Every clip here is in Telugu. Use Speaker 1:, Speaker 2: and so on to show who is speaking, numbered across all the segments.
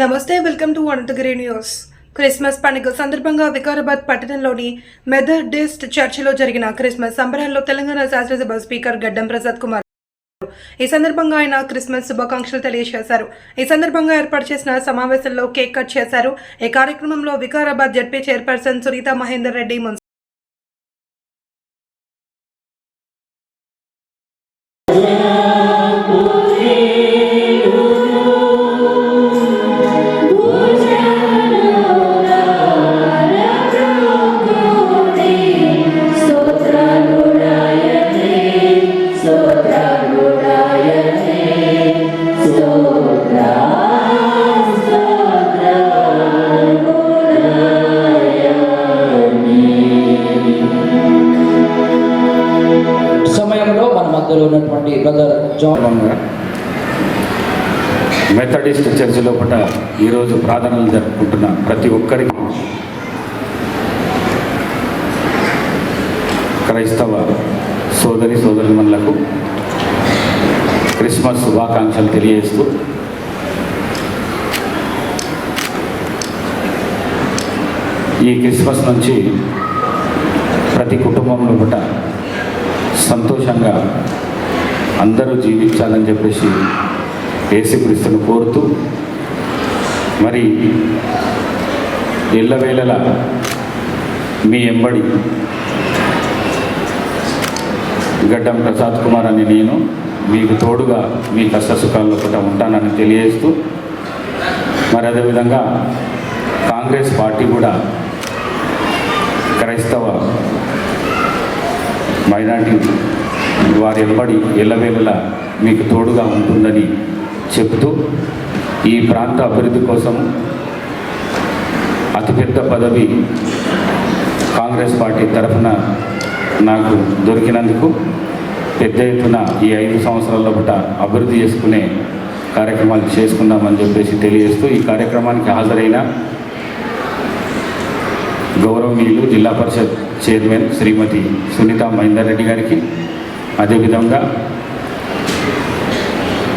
Speaker 1: నమస్తే welcome to Anantagiri news. Christmas పండుగ సందర్భంగా వికారాబాద్ పట్టణంలోని మెథడిస్ట్ చర్చిలో జరిగిన క్రిస్మస్ సంబరాల్లో తెలంగాణ శాసనసభ స్పీకర్ గడ్డం ప్రసాద్ కుమార్ ఈ సందర్భంగా ఆయన క్రిస్మస్ శుభాకాంక్షలు తెలియజేశారు. ఈ సందర్భంగా ఏర్పాటు చేసిన సమావేశంలో కేక్ కట్ చేశారు. ఈ కార్యక్రమంలో వికారాబాద్ జడ్పీ చైర్పర్సన్ సునీత మహేందర్ రెడ్డి
Speaker 2: ఈ క్రిస్మస్ నుంచి ప్రతి కుటుంబంలో కూడా సంతోషంగా అందరూ జీవించాలని చెప్పేసి యేసుక్రీస్తును కోరుతూ మరి ఎల్లవేళలా మీ ఎంబడి గడ్డం ప్రసాద్ కుమార్ అని నేను మీకు తోడుగా మీ కష్టసుఖాల్లో కూడా ఉంటానని తెలియజేస్తూ మరి అదేవిధంగా కాంగ్రెస్ పార్టీ కూడా క్రైస్తవ మైనార్టీ వారు ఎంబడి ఎల్లవేళలా మీకు తోడుగా ఉంటుందని చెబుతూ ఈ ప్రాంత అభివృద్ధి కోసం అతిపెద్ద పదవి కాంగ్రెస్ పార్టీ తరఫున నాకు దొరికినందుకు పెద్ద ఎత్తున ఈ ఐదు సంవత్సరాల పూట అభివృద్ధి చేసుకునే కార్యక్రమాలు చేసుకుందామని చెప్పేసి తెలియజేస్తూ ఈ కార్యక్రమానికి హాజరైన గౌరవనీయులు జిల్లా పరిషత్ చైర్మన్ శ్రీమతి సునీత మహేందర్ రెడ్డి గారికి అదేవిధంగా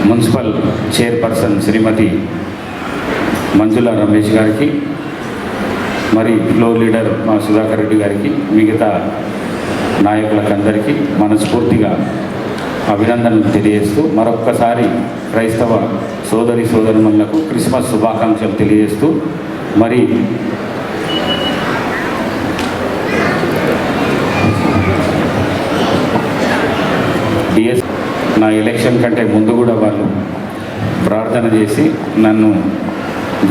Speaker 2: మున్సిపల్ చైర్పర్సన్ శ్రీమతి మంజుల రమేష్ గారికి మరి ఫ్లోర్ లీడర్ మా సుధాకర్ రెడ్డి గారికి మిగతా నాయకులకు అందరికీ మనస్ఫూర్తిగా అభినందనలు తెలియజేస్తూ మరొక్కసారి క్రైస్తవ సోదరి సోదరులకు క్రిస్మస్ శుభాకాంక్షలు తెలియజేస్తూ మరి నా ఎలక్షన్ కంటే ముందు కూడా వాళ్ళు ప్రార్థన చేసి నన్ను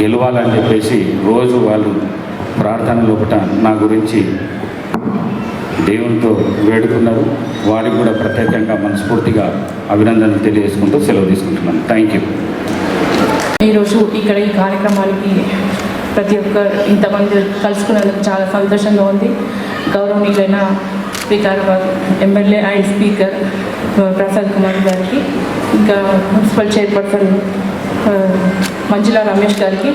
Speaker 2: గెలవాలని చెప్పేసి రోజు వాళ్ళు ప్రార్థన లోపల నా గురించి దేవునితో వేడుకున్నారు. వారికి కూడా ప్రత్యేకంగా మనస్ఫూర్తిగా అభినందనలు తెలియజేసుకుంటూ సెలవు తీసుకుంటున్నాను. థ్యాంక్ యూ
Speaker 3: ఈరోజు ఇక్కడ ఈ కార్యక్రమానికి ప్రతి ఒక్క ఇంతమంది కలుసుకున్నందుకు చాలా సంతోషంగా ఉంది. గౌరవనీయులైన speaker MLA and speaker Prasad Kumar గారికి ఇంకా మున్సిపల్ చైర్పర్సన్ ఆ, మంజుల రమేష్ గారికి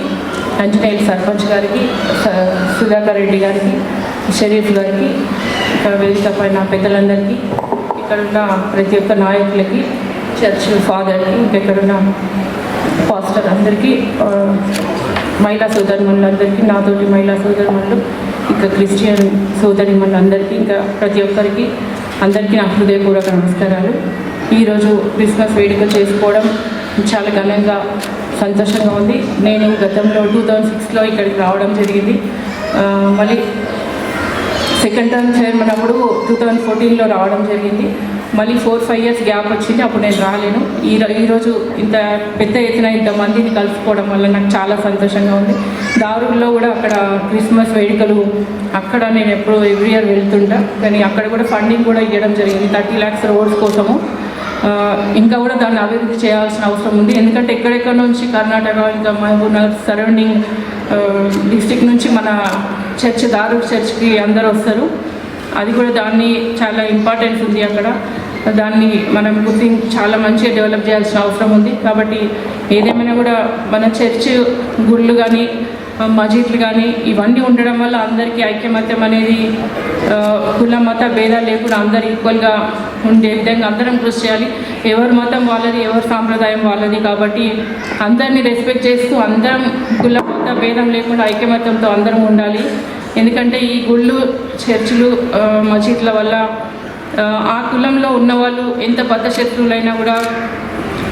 Speaker 3: అంజనేయుల సర్పంచ్ గారికి సుధాకర్ రెడ్డి గారికి షరీఫ్ గారికి ఇక్కడ వేదిక పైన పెద్దలందరికీ ఇక్కడున్న ప్రతి ఒక్క నాయకులకి చర్చ్ ఫాదర్కి ఇంకా ఇక్కడున్న పాస్టర్ అందరికీ మహిళా సోదరిమణులందరికీ నాతోటి మహిళా సోదరిమణులు ఇంకా క్రిస్టియన్ సోదరిమణులందరికీ ఇంకా ప్రతి ఒక్కరికి అందరికీ నా హృదయపూర్వక నమస్కారాలు. ఈరోజు క్రిస్మస్ వేడుక చేసుకోవడం చాలా ఘనంగా సంతోషంగా ఉంది. నేను గతంలో టూ థౌజండ్ సిక్స్లో ఇక్కడికి రావడం జరిగింది. మళ్ళీ సెకండ్ టర్మ్ చైర్మన్ అప్పుడు టూ థౌజండ్ ఫోర్టీన్లో రావడం జరిగింది. మళ్ళీ ఫోర్ ఫైవ్ ఇయర్స్ గ్యాప్ వచ్చింది. అప్పుడు నేను రాలేను. ఈ ఈరోజు ఇంత పెద్ద ఎత్తున ఇంతమందిని కలుసుకోవడం వల్ల నాకు చాలా సంతోషంగా ఉంది. దారుల్లో కూడా అక్కడ క్రిస్మస్ వేడుకలు అక్కడ నేను ఎప్పుడు ఎవ్రీ ఇయర్ వెళ్తుంటా. కానీ అక్కడ కూడా ఫండింగ్ కూడా ఇవ్వడం జరిగింది. థర్టీ ల్యాక్స్ రోడ్స్ కోసము. ఇంకా కూడా దాన్ని అభివృద్ధి చేయాల్సిన అవసరం ఉంది. ఎందుకంటే ఎక్కడెక్కడ నుంచి కర్ణాటక ఇంకా మహబూబ్ నగర్ సరౌండింగ్ డిస్టిక్ నుంచి మన చర్చ్ దారు చర్చ్కి అందరూ వస్తారు. అది కూడా దాన్ని చాలా ఇంపార్టెన్స్ ఉంది అక్కడ. దాన్ని మనం గుర్తించి చాలా మంచిగా డెవలప్ చేయాల్సిన అవసరం ఉంది. కాబట్టి ఏదేమైనా కూడా మన చర్చ్ గుళ్ళు కానీ మజీద్లు కానీ ఇవన్నీ ఉండడం వల్ల అందరికీ ఐక్యమత్యం అనేది కుల మత భేదాలు లేకుండా అందరు ఈక్వల్గా ఉండే విధంగా అందరం కృషి చేయాలి. ఎవరి మతం వాళ్ళది ఎవరి సాంప్రదాయం వాళ్ళది కాబట్టి అందరినీ రెస్పెక్ట్ చేస్తూ అందరం కుల మత భేదం లేకుండా ఐక్యమత్యంతో అందరం ఉండాలి. ఎందుకంటే ఈ గుళ్ళు చర్చిలు మసీద్ల వల్ల ఆ, కులంలో కులంలో ఉన్నవాళ్ళు ఎంత బద్ధ శత్రువులైనా కూడా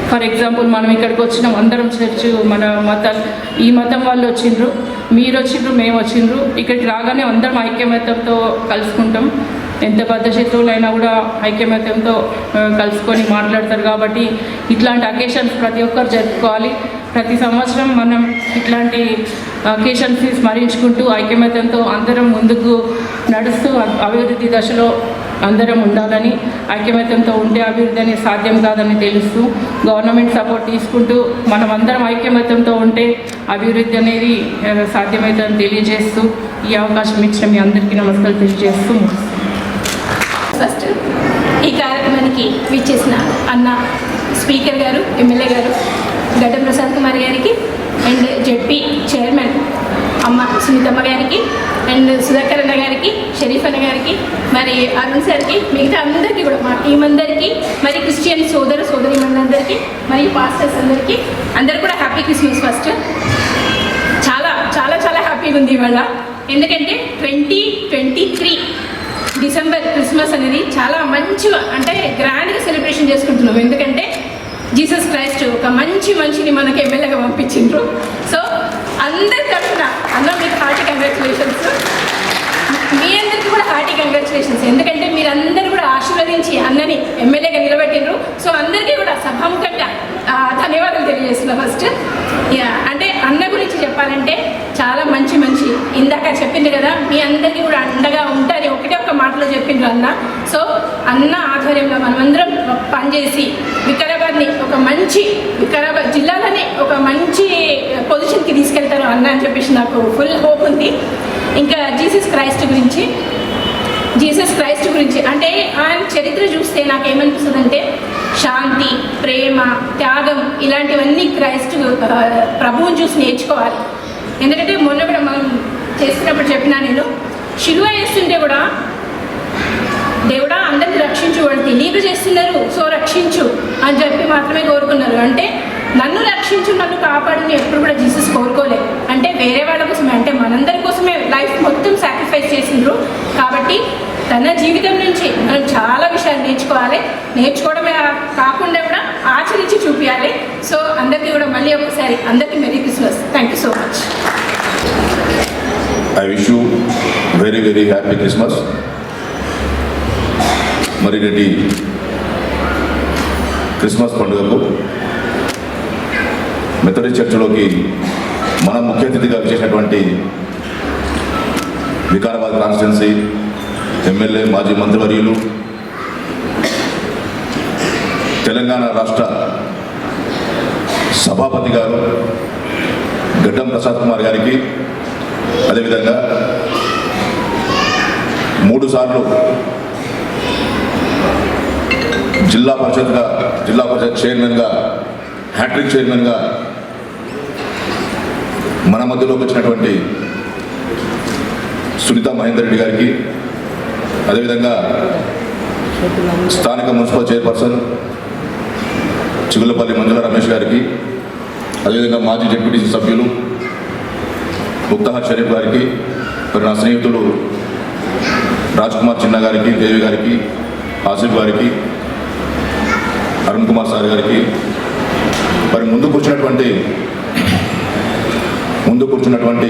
Speaker 3: ఫర్ ఎగ్జాంపుల్ మనం ఇక్కడికి వచ్చినాం అందరం చర్చ్ మన మత ఈ మతం వాళ్ళు వచ్చిండ్రు మీరు వచ్చిండ్రు మేము వచ్చిండ్రు ఇక్కడికి రాగానే అందరం ఐక్యమత్యంతో కలుసుకుంటాం. ఎంత పెద్ద శత్రువులైనా కూడా ఐక్యమత్యంతో కలుసుకొని మాట్లాడతారు కాబట్టి ఇట్లాంటి అకేషన్స్ ప్రతి ఒక్కరు జరుపుకోవాలి. ప్రతి సంవత్సరం మనం ఇట్లాంటి అకేషన్స్ని స్మరించుకుంటూ ఐక్యమత్యంతో అందరం ముందుకు నడుస్తూ అభివృద్ధి దశలో అందరం ఉండాలని ఐక్యమత్యంతో ఉంటే అభివృద్ధి అనేది సాధ్యం కాదని తెలుస్తూ గవర్నమెంట్ సపోర్ట్ తీసుకుంటూ మనం అందరం ఐక్యమత్యంతో ఉంటే అభివృద్ధి అనేది సాధ్యమవుతుందని తెలియజేస్తూ ఈ అవకాశం ఇచ్చిన మీ అందరికీ నమస్కారం తెలియజేస్తూ
Speaker 4: ఫస్ట్ ఈ కార్యక్రమానికి విచ్చేసిన అన్న స్పీకర్ గారు ఎమ్మెల్యే గారు గడ్డ ప్రసాద్ కుమార్ గారికి అండ్ జెడ్పీ చైర్మన్ అమ్మ సునీతమ్మ గారికి అండ్ సుధాకర్ అన్న గారికి షరీఫ్ అన్న గారికి మరి అరుణ్ సార్కి మిగతా అందరికీ కూడా మా టీం అందరికీ మరి క్రిస్టియన్ సోదర సోదరి మనందరికీ మరియు పాస్టర్స్ అందరికీ అందరు కూడా హ్యాపీ క్రిస్మస్ ఫస్ట్ చాలా చాలా చాలా హ్యాపీగా ఉంది ఇవాళ. ఎందుకంటే twenty twenty three December Christmas అనేది చాలా మంచి అంటే గ్రాండ్గా సెలబ్రేషన్ చేసుకుంటున్నాం. ఎందుకంటే జీసస్ క్రైస్ట్ ఒక మంచి మనిషిని మనకి ఎమ్మెల్యేగా పంపించిండ్రు. సో అందరి తరఫున అందరూ మీకు హార్టీ కంగ్రాచులేషన్స్ మీ అందరికీ కూడా హార్టీ కంగ్రాచులేషన్స్ ఎందుకంటే మీరందరూ కూడా ఆశీర్వదించి అన్నని ఎమ్మెల్యేగా నిలబెట్టిండ్రు. సో అందరికీ కూడా సభాముఖంగా ధన్యవాదాలు తెలియజేస్తున్నా ఫస్ట్ యా అంటే అన్న గురించి చెప్పాలంటే చాలా మంచి మంచి. ఇందాక చెప్పింది కదా మీ అందరికీ కూడా అండగా ఉంటారని ఒకటే ఒక్క మాటలో చెప్పిండ్రు అన్న. సో అన్న ఆధ్వర్యంలో మనమందరం పనిచేసి వికారాబాద్ని ఒక మంచి వికారాబాద్ జిల్లాలోనే ఒక మంచి పొజిషన్కి తీసుకెళ్తారు అన్న అని చెప్పేసి నాకు ఫుల్ హోప్ ఉంది. ఇంకా జీసస్ క్రైస్ట్ గురించి జీసస్ క్రైస్ట్ గురించి. అంటే ఆయన చరిత్ర చూస్తే నాకు ఏమనిపిస్తుంది అంటే శాంతి ప్రేమ త్యాగం ఇలాంటివన్నీ క్రైస్ట్ ప్రభువుని చూసి నేర్చుకోవాలి. ఎందుకంటే మొన్న కూడా మనం చేస్తున్నప్పుడు చెప్పినా నేను శిలువ వేస్తుంటే కూడా దేవుడా అందరిని రక్షించు వాళ్ళు తెలియక చేస్తున్నారు సో రక్షించు అని చెప్పి మాత్రమే కోరుకున్నారు. అంటే నన్ను రక్షించు నన్ను కాపాడుని ఎప్పుడు కూడా జీసస్ కోరుకోలేదు అంటే వేరే వాళ్ళ కోసమే అంటే మనందరి కోసమే లైఫ్ మొత్తం సాక్రిఫైస్ చేసిండ్రు. కాబట్టి తన జీవితం నుంచి మనం చాలా విషయాలు నేర్చుకోవాలి. నేర్చుకోవడమే కాకుండా కూడా ఆచరించి చూపించాలి సో అందరికీ కూడా మళ్ళీ ఒకసారి అందరికీ merry Christmas thank you so much
Speaker 5: I wish you very very happy Christmas మరి రెడ్డి క్రిస్మస్ పండుగకు మెథడి చర్చిలోకి మన ముఖ్య అతిథిగా చేసినటువంటి వికారాబాద్ కాన్స్టిట్యున్సీ ఎమ్మెల్యే మాజీ మంత్రివర్యులు తెలంగాణ రాష్ట్ర సభాపతి గారు గడ్డం ప్రసాద్ కుమార్ గారికి అదేవిధంగా మూడు సార్లు జిల్లా పరిషత్గా జిల్లా పరిషత్ చైర్మన్గా హ్యాట్రిక్ చైర్మన్గా మన మధ్యలోకి వచ్చినటువంటి సునీత మహేందర్ రెడ్డి గారికి అదేవిధంగా స్థానిక మున్సిపల్ చైర్పర్సన్ చిగులపల్లి మంజుల రమేష్ గారికి అదేవిధంగా మాజీ డిప్యూటీ సభ్యులు ముక్తహర్ షరీఫ్ గారికి మరి నా స్నేహితుడు రాజ్ కుమార్ చిన్న గారికి దేవి గారికి ఆసిఫ్ గారికి అరుణ్ కుమార్ సార్ గారికి మరి ముందు కూర్చున్నటువంటి ముందు కూర్చున్నటువంటి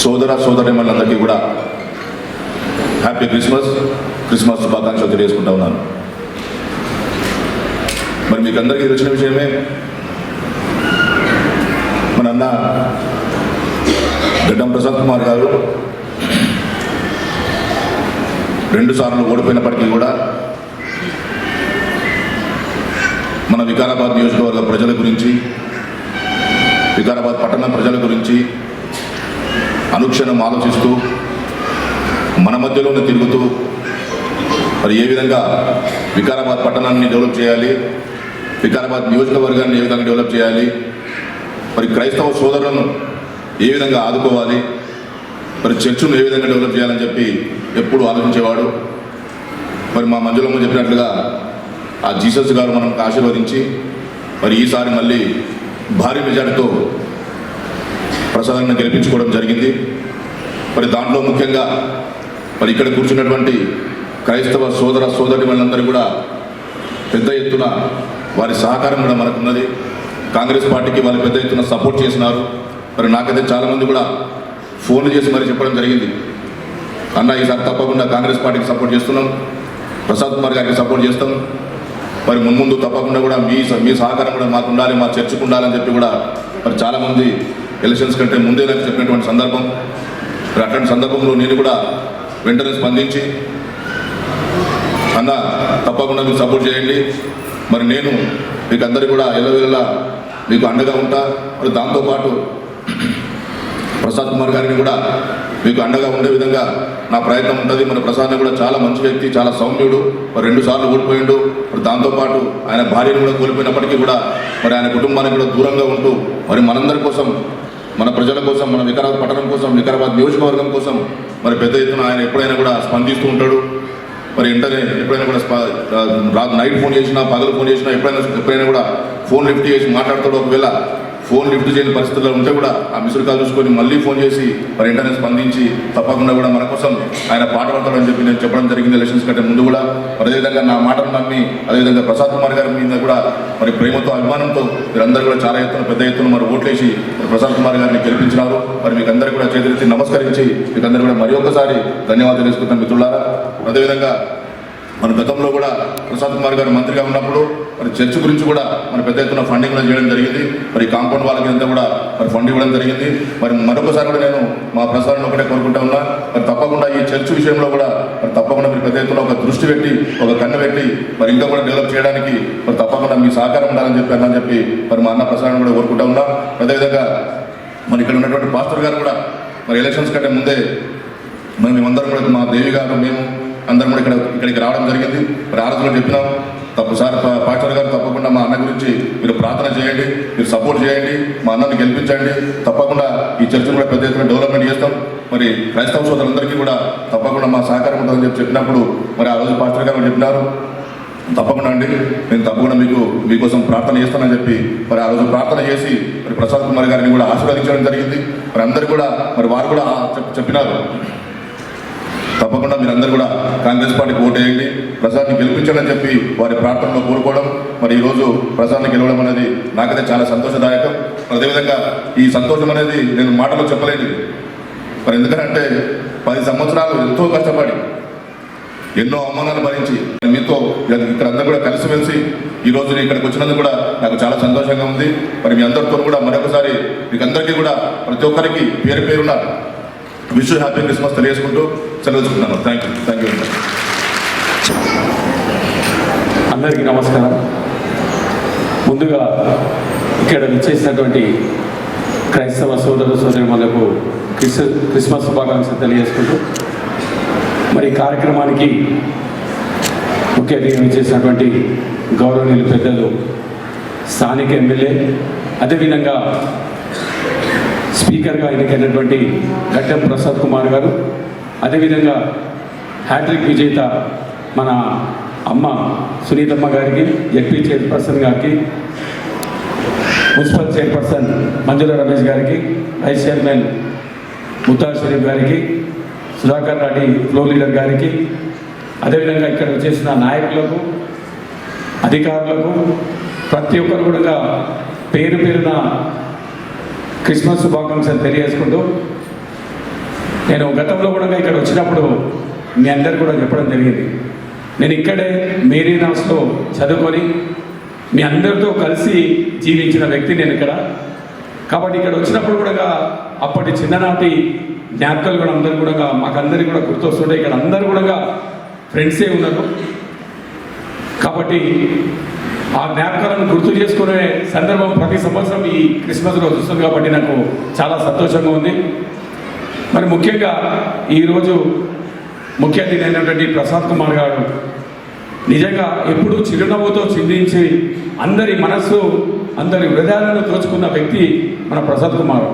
Speaker 5: సోదర సోదరిమలందరికీ కూడా హ్యాపీ క్రిస్మస్ క్రిస్మస్ శుభాకాంక్షలు తెలియజేసుకుంటా ఉన్నాను. మరి మీకు అందరికీ తెలిసిన విషయమే మన అన్న గడ్డం ప్రసాద్ కుమార్ గారు రెండు సార్లు ఓడిపోయినప్పటికీ కూడా మన వికారాబాద్ నియోజకవర్గ ప్రజల గురించి వికారాబాద్ పట్టణ ప్రజల గురించి అనుక్షణం ఆలోచిస్తూ మన మధ్యలోనే తిరుగుతూ మరి ఏ విధంగా వికారాబాద్ పట్టణాన్ని డెవలప్ చేయాలి వికారాబాద్ నియోజకవర్గాన్ని ఏ విధంగా డెవలప్ చేయాలి మరి క్రైస్తవ సోదరులను ఏ విధంగా ఆదుకోవాలి మరి చర్చను ఏ విధంగా డెవలప్ చేయాలని చెప్పి ఎప్పుడు ఆలోచించేవాడు. మరి మా మంజులమ్మ చెప్పినట్లుగా ఆ జీసస్ గారు మనకు ఆశీర్వదించి మరి ఈసారి మళ్ళీ భారీ మెజార్టీతో ప్రసాదాన్ని గెలిపించుకోవడం జరిగింది. మరి దాంట్లో ముఖ్యంగా మరి ఇక్కడ కూర్చున్నటువంటి క్రైస్తవ సోదర సోదరి వాళ్ళందరూ కూడా పెద్ద ఎత్తున వారి సహకారం కూడా మనకున్నది. కాంగ్రెస్ పార్టీకి వాళ్ళు పెద్ద ఎత్తున సపోర్ట్ చేసినారు. మరి నాకైతే చాలామంది కూడా ఫోన్లు చేసి మరి చెప్పడం జరిగింది. అన్న ఈసారి తప్పకుండా కాంగ్రెస్ పార్టీకి సపోర్ట్ చేస్తున్నాం. ప్రసాద్ కుమార్ గారికి సపోర్ట్ చేస్తాం. మరి మున్ముందు తప్పకుండా కూడా మీ మీ సహకారం కూడా మాకు ఉండాలి మా చర్చకు ఉండాలని చెప్పి కూడా మరి చాలామంది ఎలక్షన్స్ కంటే ముందే నాకు చెప్పినటువంటి సందర్భం. మరి అట్లాంటి సందర్భంలో నేను కూడా వెంటనే స్పందించి అన్న తప్పకుండా మీరు సపోర్ట్ చేయండి. మరి నేను మీకు అందరికీ కూడా ఎల్లవేళలా మీకు అండగా ఉంటా. మరి దాంతోపాటు ప్రసాద్ కుమార్ గారిని కూడా మీకు అండగా ఉండే విధంగా నా ప్రయత్నం ఉంటుంది. మన ప్రసాద్ని కూడా చాలా మంచి వ్యక్తి చాలా సౌమ్యుడు. మరి రెండు సార్లు ఓడిపోయిండు మరి దాంతోపాటు ఆయన భార్యను కూడా కోల్పోయినప్పటికీ కూడా మరి ఆయన కుటుంబానికి కూడా దూరంగా ఉంటూ మరి మనందరి కోసం మన ప్రజల కోసం మన వికారాబాద్ పట్టణం కోసం వికారాబాద్ నియోజకవర్గం కోసం మరి పెద్ద ఎత్తున ఆయన ఎప్పుడైనా కూడా స్పందిస్తూ ఉంటాడు. మరి ఇంటనే ఎప్పుడైనా కూడా నైట్ ఫోన్ చేసినా పగలు ఫోన్ చేసినా ఎప్పుడైనా ఎప్పుడైనా కూడా ఫోన్ లిఫ్ట్ చేసి మాట్లాడతాడు. ఒకవేళ ఫోన్ లిఫ్ట్ చేయని పరిస్థితుల్లో ఉంటే కూడా ఆ మిస్డ్ కాల్ చూసుకొని మళ్ళీ ఫోన్ చేసి మరి వెంటనే స్పందించి తప్పకుండా కూడా మన కోసం ఆయన పాట పడతాడని చెప్పి నేను చెప్పడం జరిగింది ఎలక్షన్స్ కంటే ముందు కూడా. అదేవిధంగా నా మాటను నమ్మి అదేవిధంగా ప్రసాద్ కుమార్ గారి మీద కూడా మరి ప్రేమతో అభిమానంతో మీరందరూ కూడా చాలా ఎత్తున పెద్ద ఎత్తున మరి ఓట్లేసి మరి ప్రసాద్ కుమార్ గారిని గెలిపించినారు. మరి మీకు అందరూ కూడా చేతులెత్తి నమస్కరించి మీకు అందరూ కూడా మరి ఒక్కసారి ధన్యవాదాలు తెలుసుకుంటాను మిత్రులారా. అదేవిధంగా మన గతంలో కూడా ప్రసాద్ కుమార్ గారు మంత్రిగా ఉన్నప్పుడు మరి చర్చ్ గురించి కూడా మరి పెద్ద ఎత్తున ఫండింగ్ కూడా చేయడం జరిగింది. మరి కాంపౌండ్ వాళ్ళకి అంతా కూడా మరి ఫండ్ ఇవ్వడం జరిగింది. మరి మరొకసారి కూడా నేను మా ప్రసాదం ఒకటే కోరుకుంటా ఉన్నా మరి తప్పకుండా ఈ చర్చ్ విషయంలో కూడా మరి తప్పకుండా మీరు పెద్ద ఎత్తున ఒక దృష్టి పెట్టి ఒక కన్ను పెట్టి మరి ఇంకా కూడా డెవలప్ చేయడానికి మరి తప్పకుండా మీ సహకారం ఉండాలని చెప్పి అని చెప్పి మరి మా అన్న ప్రసాదం కూడా కోరుకుంటా ఉన్నా. అదేవిధంగా మరి ఇక్కడ ఉన్నటువంటి పాస్టర్ గారు కూడా మరి ఎలక్షన్స్ కంటే ముందే మరి మేమందరం కూడా మా దేవి గారు మేము అందరం కూడా ఇక్కడ ఇక్కడికి రావడం జరిగింది. మరి ఆ రోజులో చెప్పినాం తప్పు సార్ పా- పాస్టర్ గారు తప్పకుండా మా అన్న గురించి మీరు ప్రార్థన చేయండి మీరు సపోర్ట్ చేయండి మా అన్నని గెలిపించండి. తప్పకుండా ఈ చర్చను కూడా పెద్ద ఎత్తున డెవలప్మెంట్ చేస్తాం. మరి క్రైస్తవ సోదరులందరికీ కూడా తప్పకుండా మా సహకారం ఉంటుందని చెప్పి చెప్పినప్పుడు మరి ఆ రోజు పాస్టర్ గారు చెప్పినారు. తప్పకుండా అండి నేను తప్పకుండా మీకు మీకోసం ప్రార్థన చేస్తానని చెప్పి మరి ఆ రోజు ప్రార్థన చేసి మరి ప్రసాద్ కుమార్ గారిని కూడా ఆశీర్వదించడం జరిగింది. మరి అందరు కూడా మరి వారు కూడా చెప్పినారు. తప్పకుండా మీరందరూ కూడా కాంగ్రెస్ పార్టీకి ఓటు వేయండి ప్రసాద్ని గెలిపించాలని చెప్పి వారి ప్రార్థనలో కోరుకోవడం. మరి ఈరోజు ప్రసాద్ని గెలవడం అనేది నాకైతే చాలా సంతోషదాయకం. అదేవిధంగా ఈ సంతోషం అనేది నేను మాటలో చెప్పలేను. మరి ఎందుకంటే పది సంవత్సరాలు ఎంతో కష్టపడి ఎన్నో అవమానాలు భరించి మీతో ఇక్కడ అందరూ కూడా కలిసిమెలిసి ఈ రోజు ఇక్కడికి వచ్చినందుకు కూడా నాకు చాలా సంతోషంగా ఉంది. మరి మీ అందరితో కూడా మరొకసారి మీకు అందరికీ కూడా ప్రతి ఒక్కరికి పేరు పేరున్నారు విష్ హ్యాపీ క్రిస్మస్ తెలియజేసుకుంటూ సెలవుకుంటున్నాను థ్యాంక్ యూ థ్యాంక్ యూ
Speaker 6: అందరికీ నమస్కారం. ముందుగా ఇక్కడ విచ్చేసినటువంటి క్రైస్తవ సోదర సోదరులకు క్రిస్ క్రిస్మస్ శుభాకాంక్షలు తెలియజేసుకుంటూ మరి ఈ కార్యక్రమానికి ముఖ్య అతిథిగా విచ్చేసినటువంటి గౌరవనీయులు పెద్దలు స్థానిక ఎమ్మెల్యే అదేవిధంగా స్పీకర్గా ఎన్నికైనటువంటి గడ్డం ప్రసాద్ కుమార్ గారు. అదేవిధంగా హ్యాట్రిక్ విజేత మన అమ్మ సునీతమ్మ గారికి ఎంపీ చైర్పర్సన్ గారికి మున్సిపల్ చైర్పర్సన్ మంజుల రమేష్ గారికి వైస్ చైర్మన్ ముత్తా షరీఫ్ గారికి సుధాకర్ రెడ్డి ఫ్లోర్ లీడర్ గారికి అదేవిధంగా ఇక్కడ వచ్చేసిన నాయకులకు అధికారులకు ప్రతి ఒక్కరు కూడా పేరు పేరున క్రిస్మస్ శుభాకాంక్షలు తెలియజేసుకుంటూ నేను గతంలో కూడా ఇక్కడ వచ్చినప్పుడు మీ అందరు కూడా చెప్పడం జరిగింది. నేను ఇక్కడే మేరీనాస్లో చదువుకొని మీ అందరితో కలిసి జీవించిన వ్యక్తి నేను ఇక్కడ. కాబట్టి ఇక్కడ వచ్చినప్పుడు కూడా అప్పటి చిన్ననాటి జ్ఞాపకాలు కూడా అందరు కూడా మాకందరికి కూడా గుర్తొస్తుంటాయి. ఇక్కడ అందరు కూడా ఫ్రెండ్సే ఉన్నారు. కాబట్టి ఆ జ్ఞాపకాలను గుర్తు చేసుకునే సందర్భం ప్రతి సంవత్సరం ఈ క్రిస్మస్ రోజు వస్తుంది కాబట్టి నాకు చాలా సంతోషంగా ఉంది. మరి ముఖ్యంగా ఈరోజు ముఖ్య అతిథి అయినటువంటి ప్రసాద్ కుమార్ గారు నిజంగా ఎప్పుడూ చిరునవ్వుతో చిందించి అందరి మనస్సు అందరి హృదయాలను దోచుకున్న వ్యక్తి మన ప్రసాద్ కుమార్.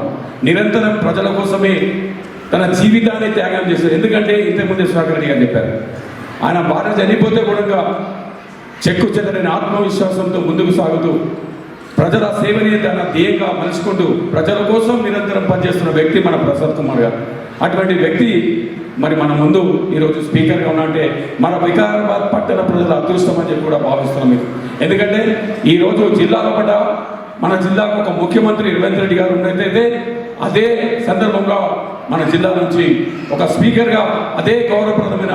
Speaker 6: నిరంతరం ప్రజల కోసమే తన జీవితాన్ని త్యాగం చేశారు. ఎందుకంటే ఇంతకుముందే సుధాకర్ రెడ్డి గారు చెప్పారు. ఆయన భార్య చనిపోతే కూడా చెక్కు చెదరని ఆత్మవిశ్వాసంతో ముందుకు సాగుతూ ప్రజల సేవని తన ధ్యేయంగా మలుచుకుంటూ ప్రజల కోసం నిరంతరం పనిచేస్తున్న వ్యక్తి మన ప్రసాద్ కుమార్ గారు. అటువంటి వ్యక్తి మరి మన ముందు ఈరోజు స్పీకర్గా ఉన్నంటే మన వికారాబాద్ పట్టణ ప్రజల అదృష్టం అని చెప్పి కూడా భావిస్తున్నాం మీరు ఎందుకంటే ఈరోజు జిల్లాలో పడ్డ మన జిల్లాకు ఒక ముఖ్యమంత్రి రేవంత్ రెడ్డి గారు ఉన్నట్టయితే అదే సందర్భంలో మన జిల్లా నుంచి ఒక స్పీకర్గా అదే గౌరవప్రదమైన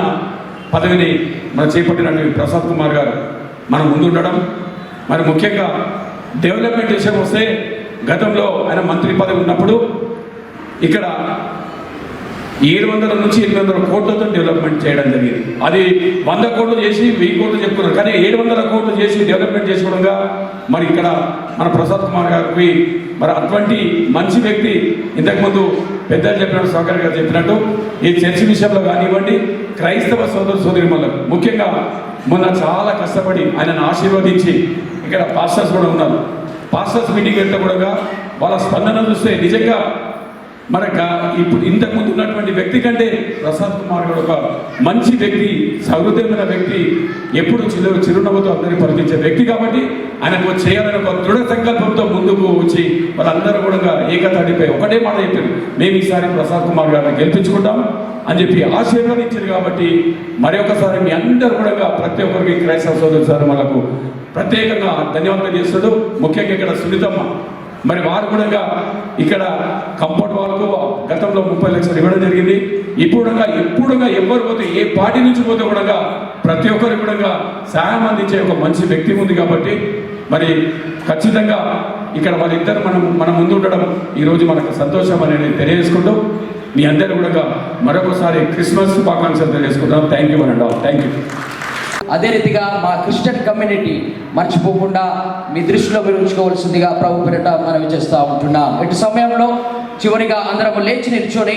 Speaker 6: పదవిని మనం చేపట్టినటువంటి ప్రసాద్ కుమార్ గారు. మన ముందు ఉండడం మరి ముఖ్యంగా డెవలప్మెంట్ విషయం వస్తే గతంలో ఆయన మంత్రి పదవి ఉన్నప్పుడు ఇక్కడ ఏడు వందల నుంచి ఎనిమిది వందల కోట్లతో డెవలప్మెంట్ చేయడం జరిగింది. అది వంద కోట్లు చేసి వెయ్యి కోట్లు చెప్పుకున్నారు. కానీ ఏడు వందల కోట్లు చేసి డెవలప్మెంట్ చేసుకోవడంగా మరి ఇక్కడ మన ప్రసాద్ కుమార్ గారికి మరి అటువంటి మంచి వ్యక్తి ఇంతకుముందు పెద్దలు చెప్పినట్టు సౌకర్య గారు చెప్పినట్టు ఈ చర్చి విషయంలో కానివ్వండి క్రైస్తవ సోదర సోదరిమలకు ముఖ్యంగా మొన్న చాలా కష్టపడి ఆయనను ఆశీర్వదించి ఇక్కడ పాస్టర్స్ కూడా ఉన్నారు. పాస్టర్స్ మీటింగ్ వెళ్తే కూడా వాళ్ళ స్పందన చూస్తే నిజంగా మన ఇప్పుడు ఇంతకు ముందు ఉన్నటువంటి వ్యక్తి కంటే ప్రసాద్ కుమార్ గారు ఒక మంచి వ్యక్తి సహృదయమైన వ్యక్తి ఎప్పుడు చిరు చిరునవ్వుతో అందరినీ పరిపించే వ్యక్తి కాబట్టి ఆయనకు చేయాలని ఒక దృఢ సంకల్పంతో ముందుకు వచ్చి వాళ్ళందరూ కూడా ఏకతాటిపై ఒకటే మాట చెప్పారు. మేము ఈసారి ప్రసాద్ కుమార్ గారిని గెలిపించుకుంటాం అని చెప్పి ఆశీర్వదించారు కాబట్టి మరి ఒకసారి మీ అందరూ కూడా ప్రతి ఒక్కరికి క్రైస్తవ సోదరు సార్ మనకు ప్రత్యేకంగా ధన్యవాదాలు చేస్తాడు ముఖ్యంగా ఇక్కడ సునీతమ్మ. మరి వారు కూడా ఇక్కడ కంపౌండ్ వాళ్ళకు గతంలో ముప్పై లక్షలు ఇవ్వడం జరిగింది. ఇప్పుడు ఎప్పుడు ఎవరు పోతే ఏ పార్టీ నుంచి పోతే కూడా ప్రతి ఒక్కరు కూడా సాయం అందించే ఒక మంచి వ్యక్తి ఉంది కాబట్టి మరి ఖచ్చితంగా ఇక్కడ వాళ్ళిద్దరు మనం మన ముందు ఉండడం ఈరోజు మనకు సంతోషం అనేది తెలియజేసుకుంటూ మీ అందరూ కూడా మరొకసారి క్రిస్మస్ శుభాకాంక్షలు తెలియజేసుకుంటాం thank you and all thank you
Speaker 7: అదే రీతిగా మా క్రిస్టియన్ కమ్యూనిటీ మర్చిపోకుండా మీ దృష్టిలో మీరు ఉంచుకోవాల్సిందిగా ప్రభు పేరిట మనవి చేస్తూ ఉంటున్నాం. ఇటు సమయంలో చివరిగా అందరం లేచి నిల్చొని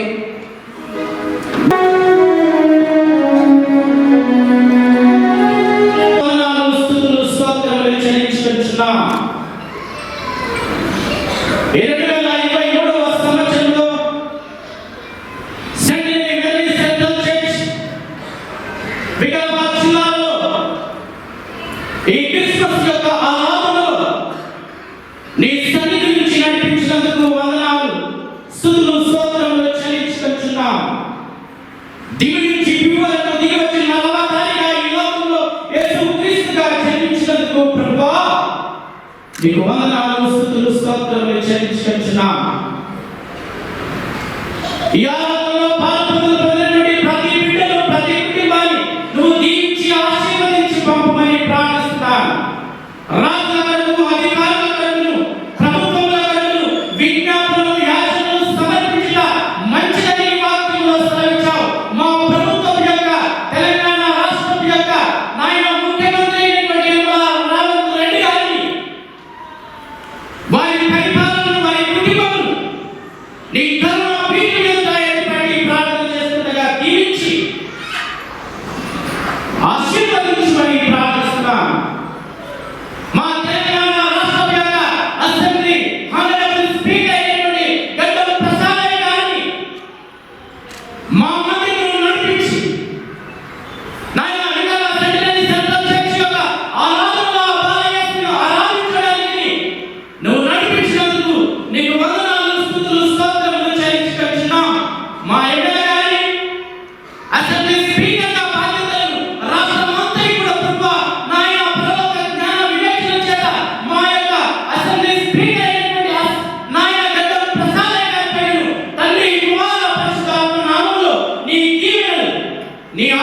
Speaker 8: దివి నుంచి దిగువలకు దిగి వచ్చిన నలవతారిగా ఈ లోకంలో యేసు క్రీస్తుగా జన్మించినందుకు ప్రభువా నీకు వందనాలు స్తుతులు స్తోత్రములు చెల్లించుకుంటున్నాం.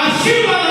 Speaker 8: నీ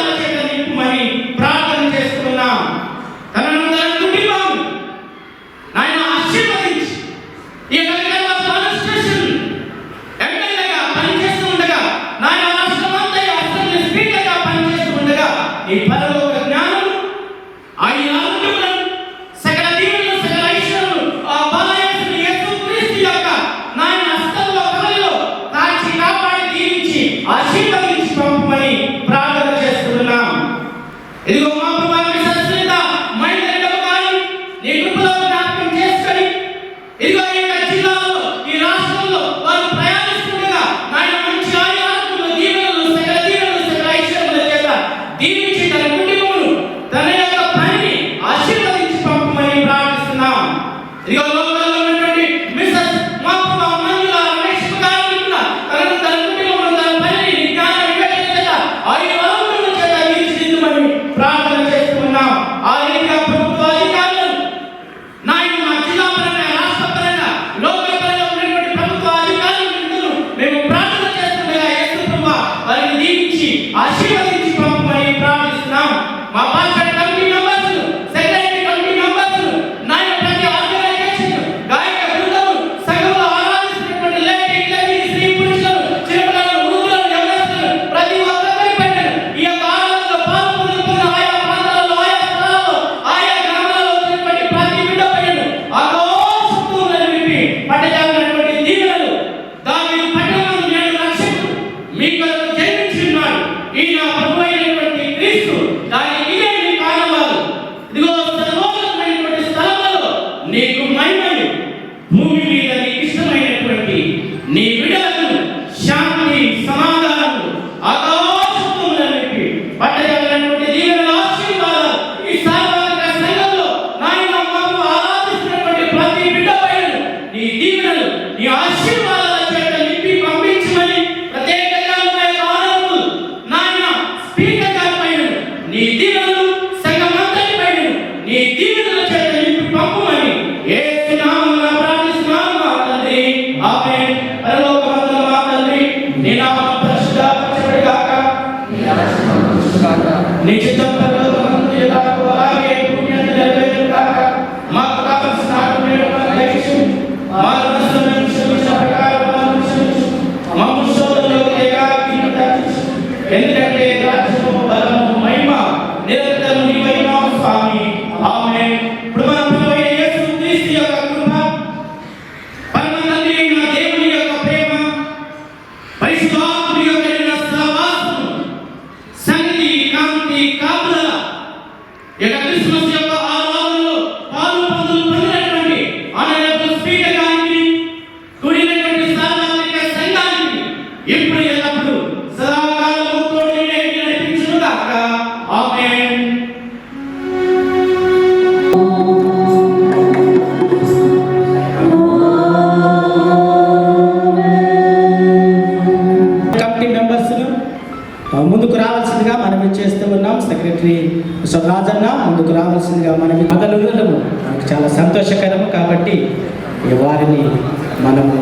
Speaker 8: మనము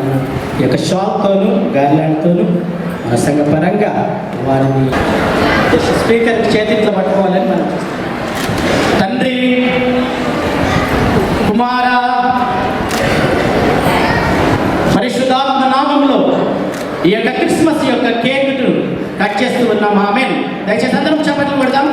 Speaker 8: యొక్క షాప్తోను గార్లాండ్తోనూ మన సంఘ పరంగా వారిని స్పీకర్ చేతిట్లో పట్టుకోవాలని మనం తండ్రి కుమార పరిశుద్ధాత్మ నామంలో ఈ యొక్క క్రిస్మస్ యొక్క కేకును కట్ చేస్తూ ఉన్నాం. ఆమె దయచేసి అందరం చప్పట్లు కొడదాం.